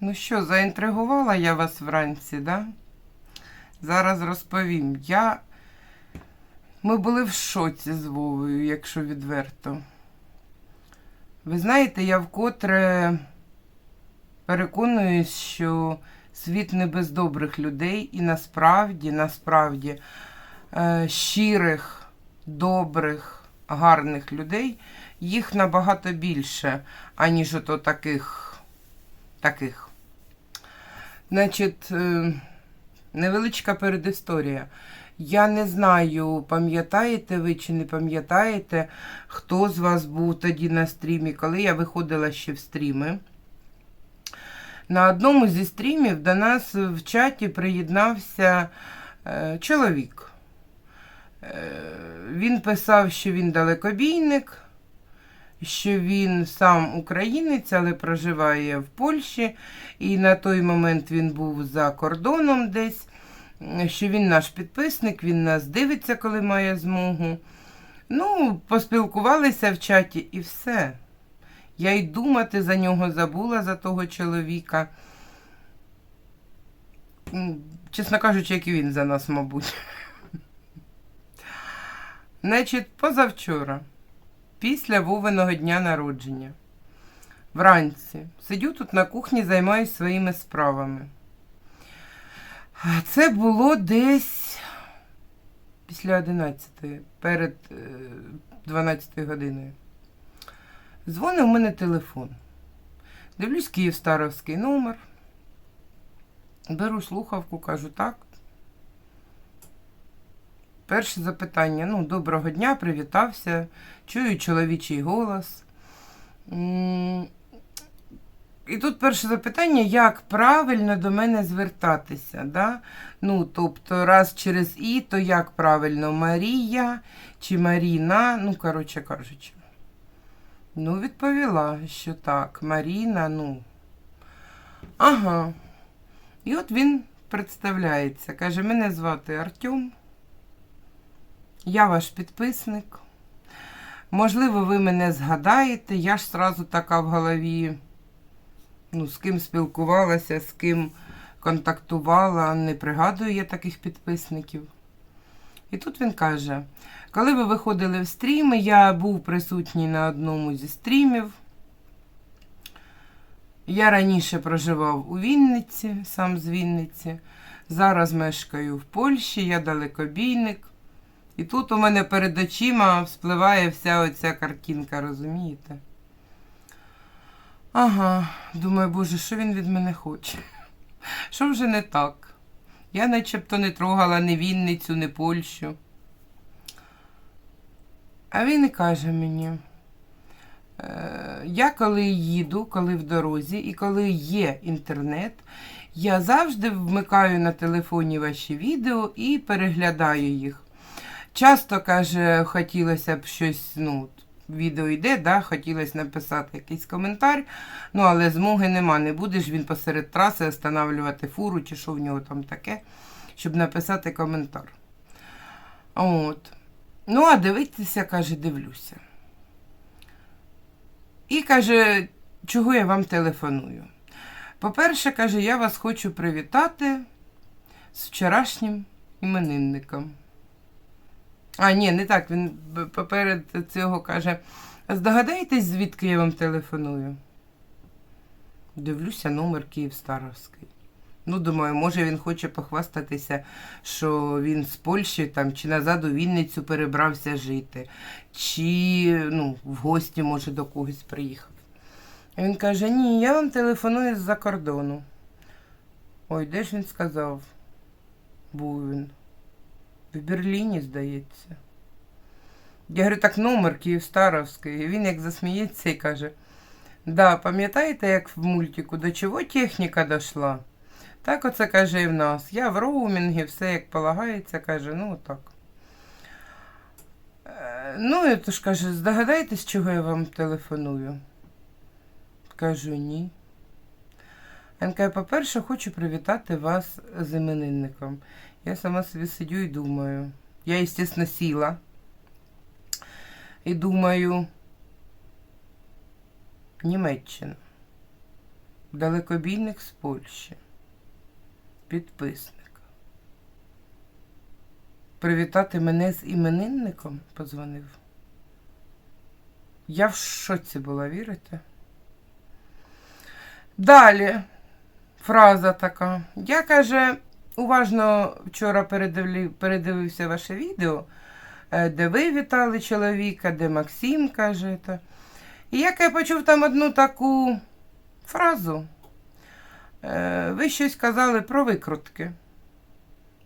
Ну що, заінтригувала я вас вранці, да? Зараз розповім. Я... Ми були в шоці з Вовою, якщо відверто. Ви знаєте, я вкотре переконуюсь, що світ не без добрих людей, і насправді, насправді, е, щирих, добрих, гарних людей їх набагато більше, аніж ото таких таких. Значить, е, невеличка передісторія. Я не знаю, пам'ятаєте ви чи не пам'ятаєте, хто з вас був тоді на стрімі, коли я виходила ще в стріми. На одному зі стрімів до нас в чаті приєднався е, чоловік. Е, він писав, що він далекобійник, що він сам українець, але проживає в Польщі, і на той момент він був за кордоном десь, що він наш підписник, він нас дивиться, коли має змогу. Ну, поспілкувалися в чаті і все. Я й думати за нього забула, за того чоловіка. Чесно кажучи, як і він за нас, мабуть. Значить, позавчора після Вовиного дня народження. Вранці сидю тут на кухні, займаюся своїми справами. Це було десь після 11, перед е, 12 годиною. Дзвонив у мене телефон. Дивлюсь Київстаровський номер. Беру слухавку, кажу так. Перше запитання. Ну, доброго дня, привітався. Чую чоловічий голос. І тут перше запитання, як правильно до мене звертатися. Да? Ну, тобто, раз через І, то як правильно Марія чи Маріна, ну, коротше кажучи. Ну, відповіла, що так, Маріна, ну. Ага. І от він представляється. Каже, мене звати Артем. Я ваш підписник. Можливо, ви мене згадаєте. Я ж сразу така в голові, ну, з ким спілкувалася, з ким контактувала. Не пригадую я таких підписників. І тут він каже: коли ви виходили в стріми, я був присутній на одному зі стрімів. Я раніше проживав у Вінниці, сам з Вінниці. Зараз мешкаю в Польщі, я далекобійник. І тут у мене перед очима вспливає вся оця картинка, розумієте? Ага, думаю, боже, що він від мене хоче? Що вже не так? Я начебто не трогала ні Вінницю, ні Польщу. А він і каже мені, е, я коли їду, коли в дорозі і коли є інтернет, я завжди вмикаю на телефоні ваші відео і переглядаю їх. Часто, каже, хотілося б щось, ну, відео йде, да, хотілося написати якийсь коментар, ну, але змоги нема, не будеш він посеред траси останавливати фуру чи що в нього там таке, щоб написати коментар. От. Ну, а дивитися, каже, дивлюся. І каже, чого я вам телефоную? По-перше, каже, я вас хочу привітати з вчорашнім іменинником. А, ні, не так. Він поперед цього каже: «А здогадаєтесь, звідки я вам телефоную? Дивлюся, номер Київстаровський. Ну, думаю, може він хоче похвастатися, що він з Польщі там, чи назад у Вінницю перебрався жити, чи ну, в гості, може, до когось приїхав. А він каже: Ні, я вам телефоную з-за кордону. Ой, де ж він сказав? Був він. В Берліні, здається. Я говорю, так номер Київстаровський. І він як засміється і каже: Да, пам'ятаєте, як в мультику, до чого техніка дійшла? Так оце каже і в нас. Я в роумінгі, все як полагається, каже, ну отак. Е, Ну, і то ж каже, здогадаєтесь, чого я вам телефоную? Кажу, ні. Він каже, по-перше, хочу привітати вас з іменинником. Я сама собі сидю і думаю. Я, звісно, сіла. І думаю, Німеччина. Далекобійник з Польщі. Підписник. Привітати мене з іменинником позвонив. Я в шоці була, вірите? Далі фраза така. Я каже, уважно вчора передивлі- передивився ваше відео, е, де ви вітали чоловіка, де Максим каже. та. І як я почув там одну таку фразу. Е, Ви щось казали про викрутки.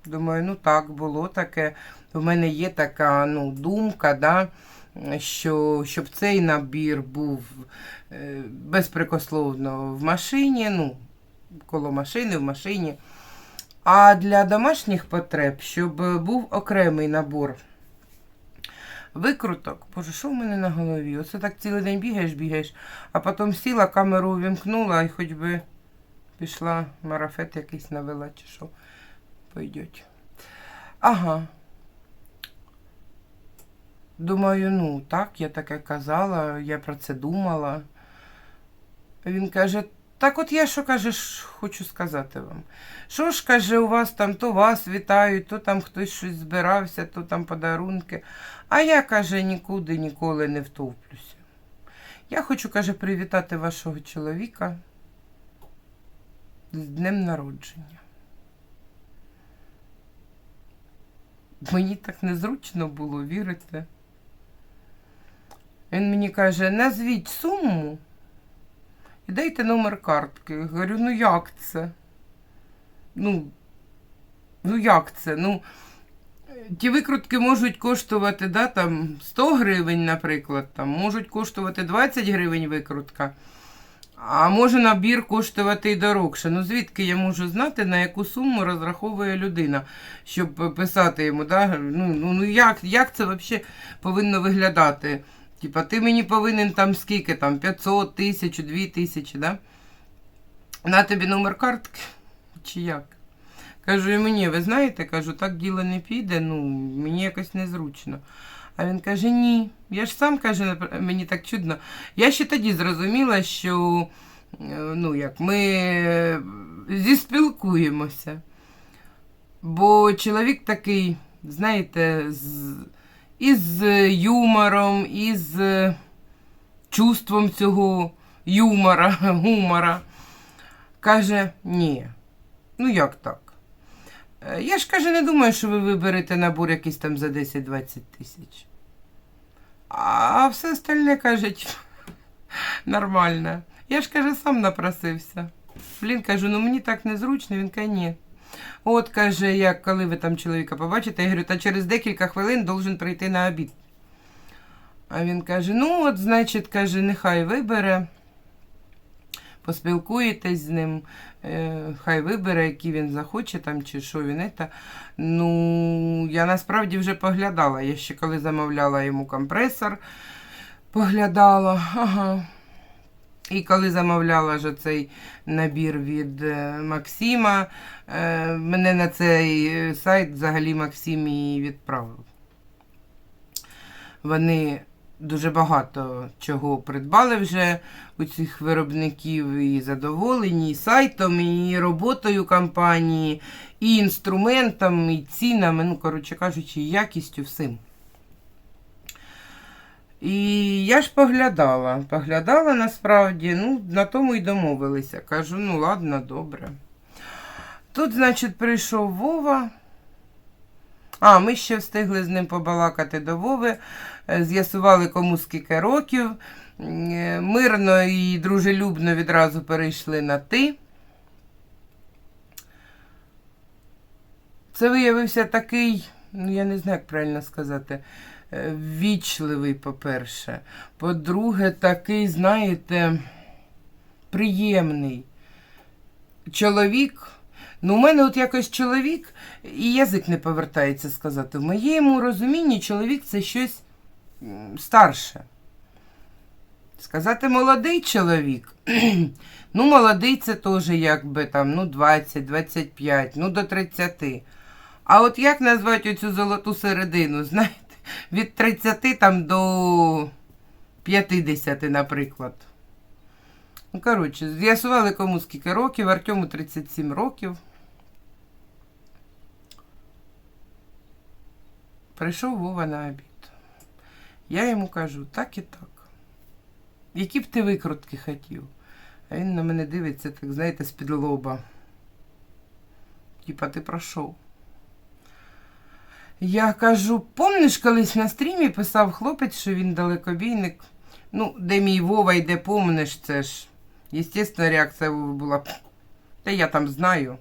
Думаю, ну так, було таке. У мене є така ну, думка, да, що щоб цей набір був е, безпрекословно в машині, ну, коло машини, в машині. А для домашніх потреб, щоб був окремий набор викруток. Боже, що в мене на голові? Оце так цілий день бігаєш, бігаєш, а потім сіла, камеру увімкнула і хоч би пішла марафет якийсь навела чи що. Пойдеть. Ага. Думаю, ну так, я таке казала, я про це думала. Він каже, так от я що каже, хочу сказати вам. Що ж каже, у вас там то вас вітають, то там хтось щось збирався, то там подарунки. А я каже, нікуди ніколи не втовплюся. Я хочу, каже, привітати вашого чоловіка з днем народження. Мені так незручно було, вірите? Він мені каже, назвіть суму дайте номер картки. Говорю, ну як це? Ну, ну як це? Ну, ті викрутки можуть коштувати, да, там 100 гривень, наприклад, там, можуть коштувати 20 гривень викрутка. А може набір коштувати і дорогше. Ну звідки я можу знати, на яку суму розраховує людина, щоб писати йому, да? ну, ну, ну як, як це взагалі повинно виглядати? Типа, ти мені повинен там скільки, там 500, тисячу, 2 тисячі, да? На тобі номер картки? Чи як? Кажу, і мені, ви знаєте, кажу, так діло не піде, ну, мені якось незручно. А він каже, ні. Я ж сам каже, мені так чудно. Я ще тоді зрозуміла, що е, ну, як, ми е, зіспілкуємося. Бо чоловік такий, знаєте, з, із юмором, із чувством цього юмора, гумора. Каже, ні. Ну як так? Е, Я ж каже, не думаю, що ви виберете набор якийсь там за 10-20 тисяч. А все остальне кажуть нормально. Я ж каже, сам напросився. Блін, кажу, ну мені так незручно, він каже, ні. От каже, як коли ви там чоловіка побачите, я говорю, та через декілька хвилин должен прийти на обід. А він каже: ну, от, значить, каже, нехай вибере, поспілкуєтесь з ним, е, хай вибере, який він захоче там, чи що він это. Ну, я насправді вже поглядала. Я ще коли замовляла йому компресор, поглядала. Ага. І коли замовляла ж цей набір від е, Максима, е, мене на цей е, сайт взагалі Максим і відправив. Вони дуже багато чого придбали вже у цих виробників і задоволені і сайтом, і роботою компанії, і інструментом, і цінами, ну, коротше кажучи, якістю всім. І я ж поглядала, поглядала насправді, ну, на тому й домовилися. Кажу, ну ладно, добре. Тут, значить, прийшов Вова. А, ми ще встигли з ним побалакати до Вови, е, з'ясували, кому скільки років. Е, Мирно і дружелюбно відразу перейшли на ти. Це виявився такий, ну я не знаю, як правильно сказати, е, ввічливий, по-перше. По-друге, такий, знаєте, приємний чоловік. Ну, у мене от якось чоловік, і язик не повертається сказати. В моєму розумінні чоловік це щось старше. Сказати молодий чоловік. ну, молодий це теж якби там, ну, 20, 25, ну до 30. А от як назвати оцю золоту середину, знаєте, від 30 там до 50, наприклад. Ну, коротше, з'ясували кому скільки років, Артему 37 років. Прийшов Вова на обід. Я йому кажу, так і так. Які б ти викрутки хотів? А він на мене дивиться, так, знаєте, з-під лоба. Типа, ти пройшов. Я кажу, помниш, колись на стрімі писав хлопець, що він далекобійник. Ну, де мій Вова і де помниш, це ж. Єстественно, реакція Вови була. Та я там знаю.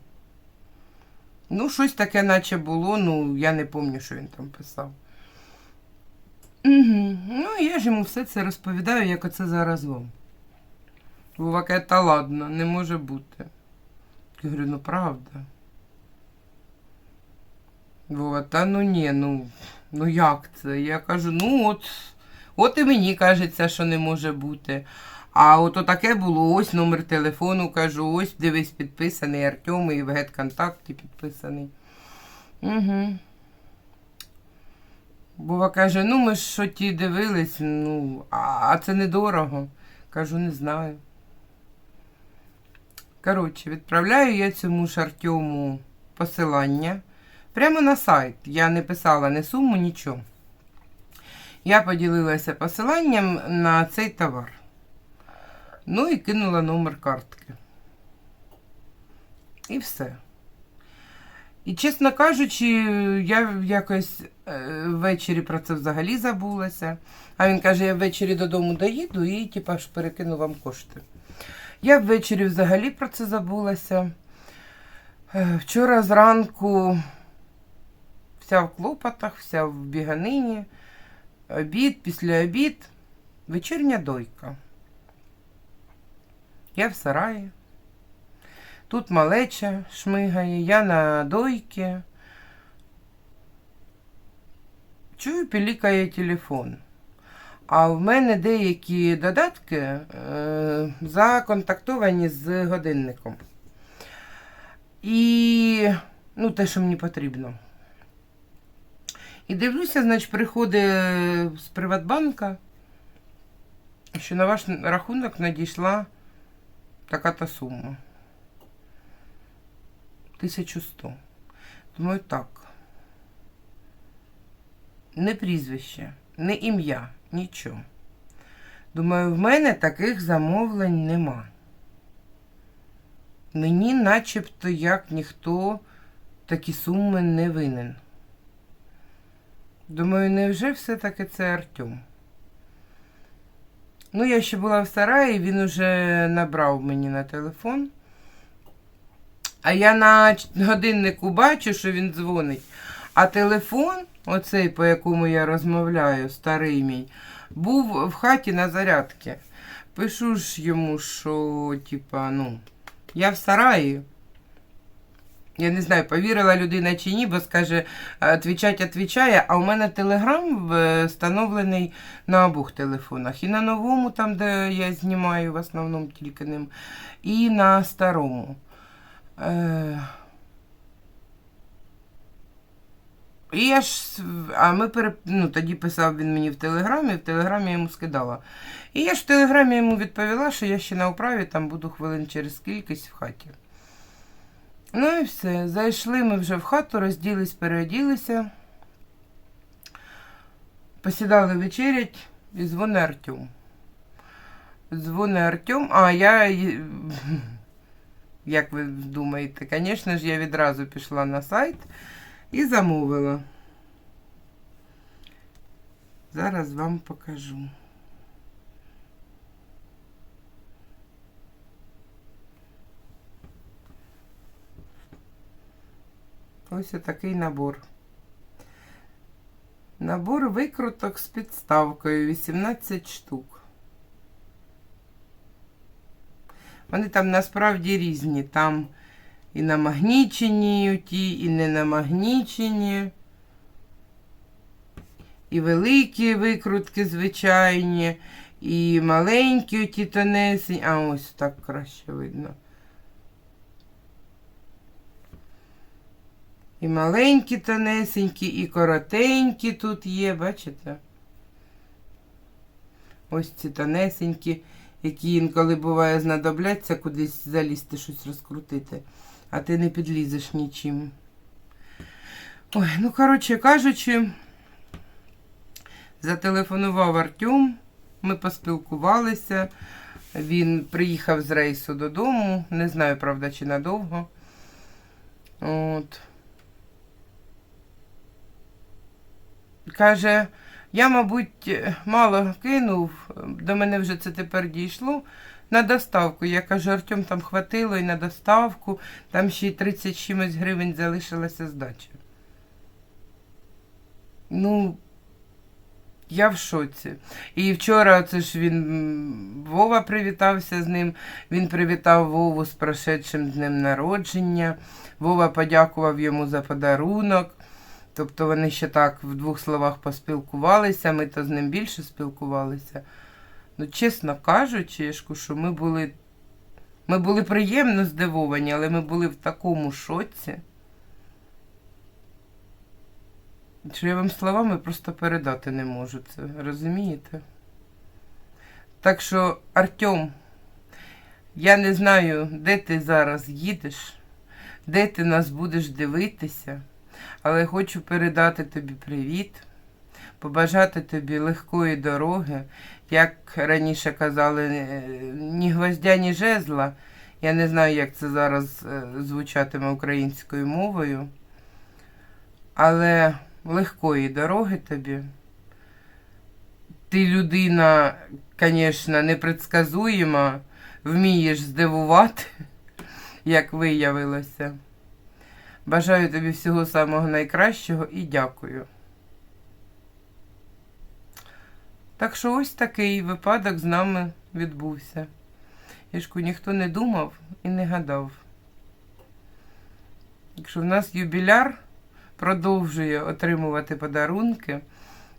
Ну, щось таке, наче було, ну, я не пам'ятаю, що він там писав. Угу. Ну, я ж йому все це розповідаю, як оце зараз вам. Вова каже, та ладно, не може бути. Я говорю, ну правда. Вова, та ну ні, ну, ну як це? Я кажу, ну от, от і мені кажеться, що не може бути. А от таке було, ось номер телефону, кажу, ось дивись, підписаний Артем і в гет-контакті підписаний. Угу. Бува каже, ну ми ж що ті дивились, ну, а, а це недорого. Кажу, не знаю. Коротше, відправляю я цьому ж Артему посилання. Прямо на сайт. Я не писала ні суму, нічого. Я поділилася посиланням на цей товар. Ну і кинула номер картки. І все. І, чесно кажучи, я якось е, ввечері про це взагалі забулася. А він каже, я ввечері додому доїду і типа ж перекину вам кошти. Я ввечері взагалі про це забулася. Е, Вчора зранку вся в клопотах, вся в біганині, обід, після обід, вечірня дойка. Я в сараї. Тут малеча шмигає, я на дойці. Чую, пілікає телефон. А в мене деякі додатки е, законтактовані з годинником. І ну, те, що мені потрібно. І дивлюся, значить, приходить з Приватбанка, що на ваш рахунок надійшла така-то сума. 1100. Думаю, так. Не прізвище, не ім'я, нічого. Думаю, в мене таких замовлень нема. Мені начебто як ніхто такі суми не винен. Думаю, невже все-таки це Артем? Ну, я ще була в сараї, він уже набрав мені на телефон. А я на годиннику бачу, що він дзвонить. А телефон, оцей, по якому я розмовляю, старий мій, був в хаті на зарядці. Пишу ж йому, що, типа, ну, я в сараї. Я не знаю, повірила людина чи ні, бо скаже, відвічать, відвічає, а у мене телеграм встановлений на обох телефонах. І на новому, там, де я знімаю в основному тільки ним, і на старому. Е... І я ж, а ми пере... ну, тоді писав він мені в телеграмі, в телеграмі я йому скидала. І я ж в телеграмі йому відповіла, що я ще на управі, там буду хвилин через кількість в хаті. Ну і все. Зайшли ми вже в хату, розділись, переоділися, посідали вечерять і дзвонить Артем. Дзвонить Артем, а я, як ви думаєте, звісно ж, я відразу пішла на сайт і замовила. Зараз вам покажу. Ось такий набор. Набор викруток з підставкою 18 штук. Вони там насправді різні. Там і намагнічені ті, і не намагнічені. І великі викрутки звичайні, і маленькі оті тонесені. А ось так краще видно. І маленькі тонесенькі, і коротенькі тут є, бачите? Ось ці тонесенькі, які інколи буває знадобляться кудись залізти, щось розкрутити, а ти не підлізеш нічим. Ой, ну, коротше кажучи, зателефонував Артем, ми поспілкувалися. Він приїхав з рейсу додому, не знаю, правда, чи надовго. От. Каже, я, мабуть, мало кинув, до мене вже це тепер дійшло. На доставку. Я кажу, Артем, там хватило і на доставку, там ще й 30 чимось гривень залишилася здача. Ну, я в шоці. І вчора це ж він Вова привітався з ним. Він привітав Вову з прошедшим днем народження. Вова подякував йому за подарунок. Тобто вони ще так в двох словах поспілкувалися, ми то з ним більше спілкувалися. Ну, чесно кажучи, що ми були, ми були приємно здивовані, але ми були в такому шоці. Що я вам словами просто передати не можу це, розумієте? Так що, Артем, я не знаю, де ти зараз їдеш, де ти нас будеш дивитися, але хочу передати тобі привіт, побажати тобі легкої дороги, як раніше казали, е, ні гвоздя, ні жезла. Я не знаю, як це зараз е, звучатиме українською мовою. Але легкої дороги тобі. Ти людина, звісно, непредсказуєма, вмієш здивувати, як виявилося. Бажаю тобі всього самого найкращого і дякую. Так що ось такий випадок з нами відбувся. Ішку ніхто не думав і не гадав. Якщо в нас юбіляр продовжує отримувати подарунки.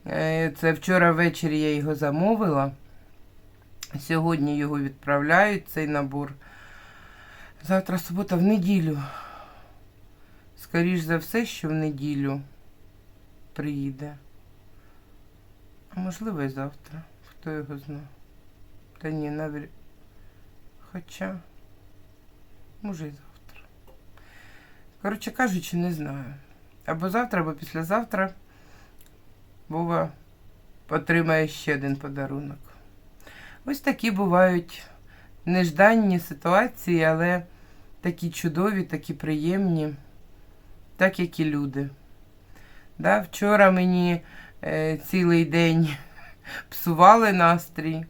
Е, Це вчора ввечері я його замовила. Сьогодні його відправляють, цей набор. Завтра субота в неділю. Скоріш за все, що в неділю приїде. А можливо і завтра. Хто його знає. Та ні, навіть. Хоча, може і завтра. Коротше кажучи, не знаю. Або завтра, або післязавтра Вова отримає ще один подарунок. Ось такі бувають нежданні ситуації, але такі чудові, такі приємні, так як і люди. Да, вчора мені е, цілий день псували настрій,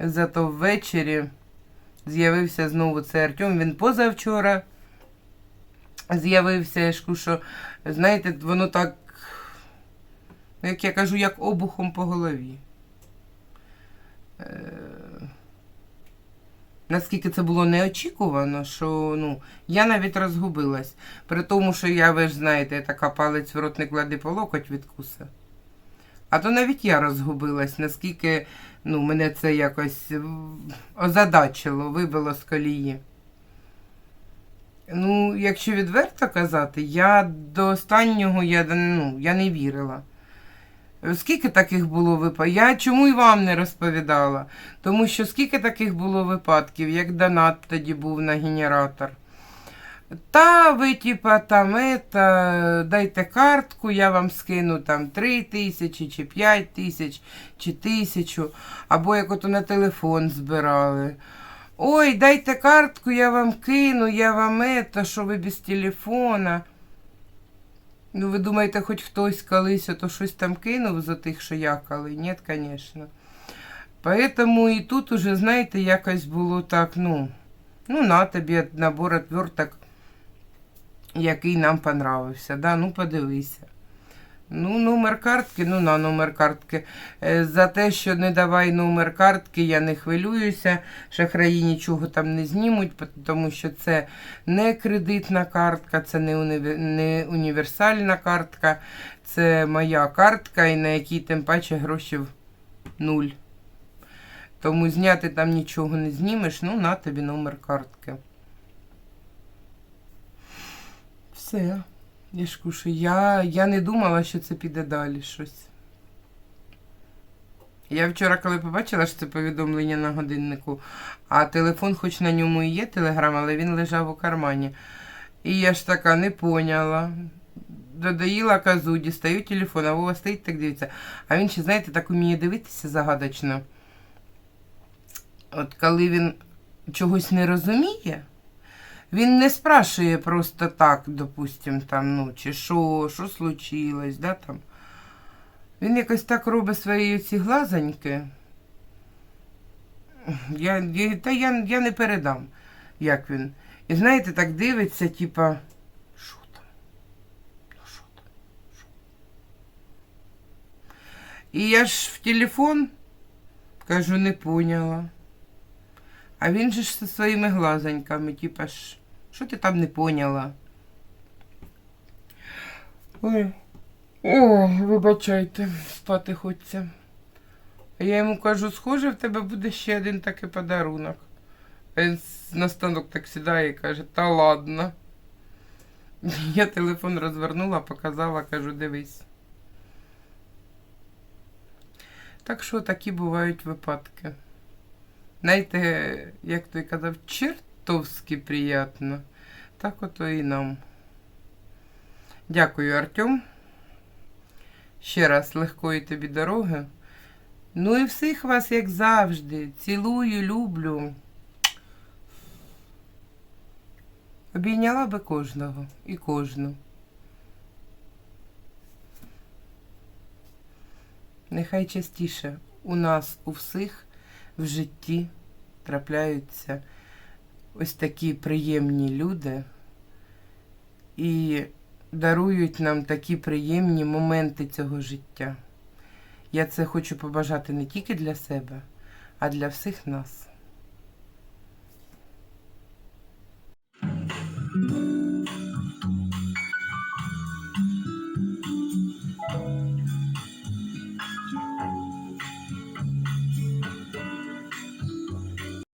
зато ввечері з'явився знову цей Артем. Він позавчора з'явився, я ж що, знаєте, воно так, як я кажу, як обухом по голові. Е, Наскільки це було неочікувано, що ну, я навіть розгубилась. При тому, що я, ви ж знаєте, така палець в рот не клади по локоть відкуса. А то навіть я розгубилась, наскільки ну, мене це якось озадачило, вибило з колії. Ну, якщо відверто казати, я до останнього я, ну, я не вірила. Скільки таких було випадків? Я чому і вам не розповідала? Тому що скільки таких було випадків, як донат тоді був на генератор. Та ви, типа, там, это, дайте картку, я вам скину там 3 тисячі, чи 5 тисяч, чи тисячу, або як ото на телефон збирали. Ой, дайте картку, я вам кину, я вам это, що ви без телефона. Ну, ви думаєте, хоч хтось колись ото щось там кинув за тих, що якали? Ні, звісно. Поэтому і тут уже, знаєте, якось було так, ну, ну, на тобі набор отверток, який нам понравився. Да? Ну, подивися. Ну, номер картки, ну на номер картки. Е, За те, що не давай номер картки, я не хвилююся. Шахраї нічого там не знімуть, тому що це не кредитна картка, це не, універ... не універсальна картка, це моя картка, і на якій тим паче грошів нуль. Тому зняти там нічого не знімеш, ну на тобі номер картки. Все. Я ж кушу, я, я не думала, що це піде далі щось. Я вчора, коли побачила, що це повідомлення на годиннику, а телефон, хоч на ньому і є телеграм, але він лежав у кармані. І я ж така не поняла. Додаїла козу, дістаю телефон, а Вова стоїть так дивиться. А він ще, знаєте, так уміє дивитися загадочно. От коли він чогось не розуміє, він не спрашує просто так, допустим, там, ну, чи що, що случилось, да, там. Він якось так робить свої ці глазоньки. Я, та я, я не передам, як він. І знаєте, так дивиться, типа, що там? Ну, що там? Що? І я ж в телефон кажу, не поняла. А він же ж зі своїми глазоньками, типа ж, що ти там не поняла? Ой. Ой, вибачайте, спати хочеться. А я йому кажу, схоже, в тебе буде ще один такий подарунок. А Він на станок так сідає і каже, та ладно. Я телефон розвернула, показала, кажу, дивись. Так що такі бувають випадки. Знаєте, як той казав, чертовски приємно. Так ото і нам. Дякую, Артем. Ще раз легкої тобі дороги. Ну і всіх вас, як завжди. Цілую, люблю. Обійняла би кожного і кожну. Нехай частіше у нас, у всіх в житті трапляються ось такі приємні люди і дарують нам такі приємні моменти цього життя. Я це хочу побажати не тільки для себе, а для всіх нас.